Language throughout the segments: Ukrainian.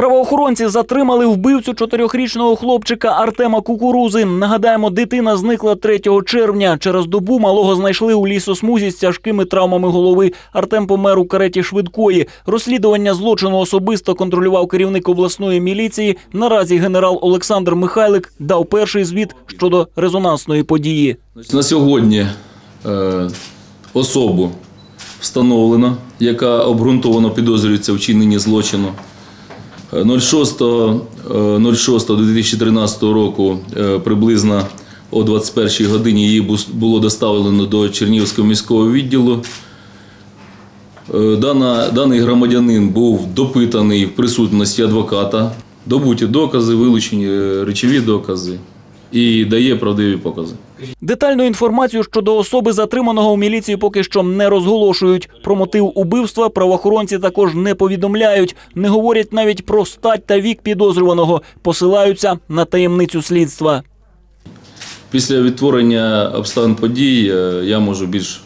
Правоохоронці затримали вбивцю чотирьохрічного хлопчика Артема Кукурузи. Нагадаємо, дитина зникла 3 червня. Через добу малого знайшли у лісосмузі з тяжкими травмами голови. Артем помер у кареті швидкої. Розслідування злочину особисто контролював керівник обласної міліції. Наразі генерал Олександр Михайлик дав перший звіт щодо резонансної події. На сьогодні е, особу встановлено, яка обґрунтовано підозрюється в вчиненні злочину. Е, 06.06.2013 року е, приблизно о 21 годині її було доставлено до Чернігівського міського відділу. Е, Дана, даний громадянин був допитаний в присутності адвоката, добуті докази, вилучені е, речові докази і дає правдиві покази. Детальну інформацію щодо особи затриманого у міліції поки що не розголошують. Про мотив убивства правоохоронці також не повідомляють, не говорять навіть про стать та вік підозрюваного, посилаються на таємницю слідства. Після відтворення обставин подій е, я можу більш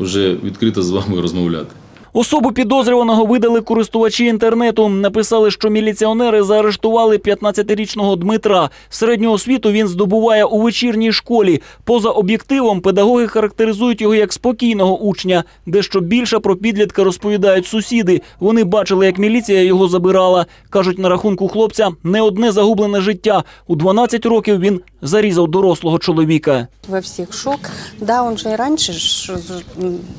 вже відкрито з вами розмовляти. Особу підозрюваного видали користувачі інтернету. Написали, що міліціонери заарештували 15-річного Дмитра. Середню освіту він здобуває у вечірній школі. Поза об'єктивом педагоги характеризують його як спокійного учня. Дещо більше про підлітка розповідають сусіди. Вони бачили, як міліція його забирала. кажуть, на рахунку хлопця не одне загублене життя. У 12 років він зарізав дорослого чоловіка. во всех шок. Да, он же и раньше ж- ж-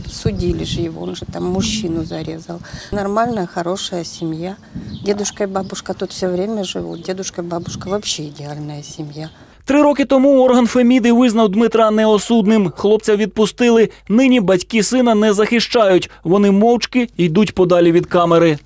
судили же его, он же там мужчину зарезал. Нормальная, хорошая семья. Дедушка и бабушка тут все время живут. Дедушка и бабушка вообще идеальная семья. Три роки тому орган Феміди визнав Дмитра неосудним. Хлопця відпустили. Нині батьки сина не захищають. Вони мовчки йдуть подалі від камери.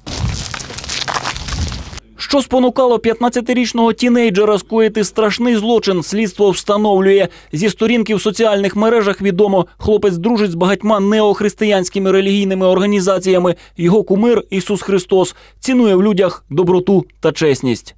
Що спонукало 15-річного тінейджера скоїти страшний злочин, слідство встановлює. Зі сторінки в соціальних мережах відомо, хлопець дружить з багатьма неохристиянськими релігійними організаціями. Його кумир Ісус Христос цінує в людях доброту та чесність.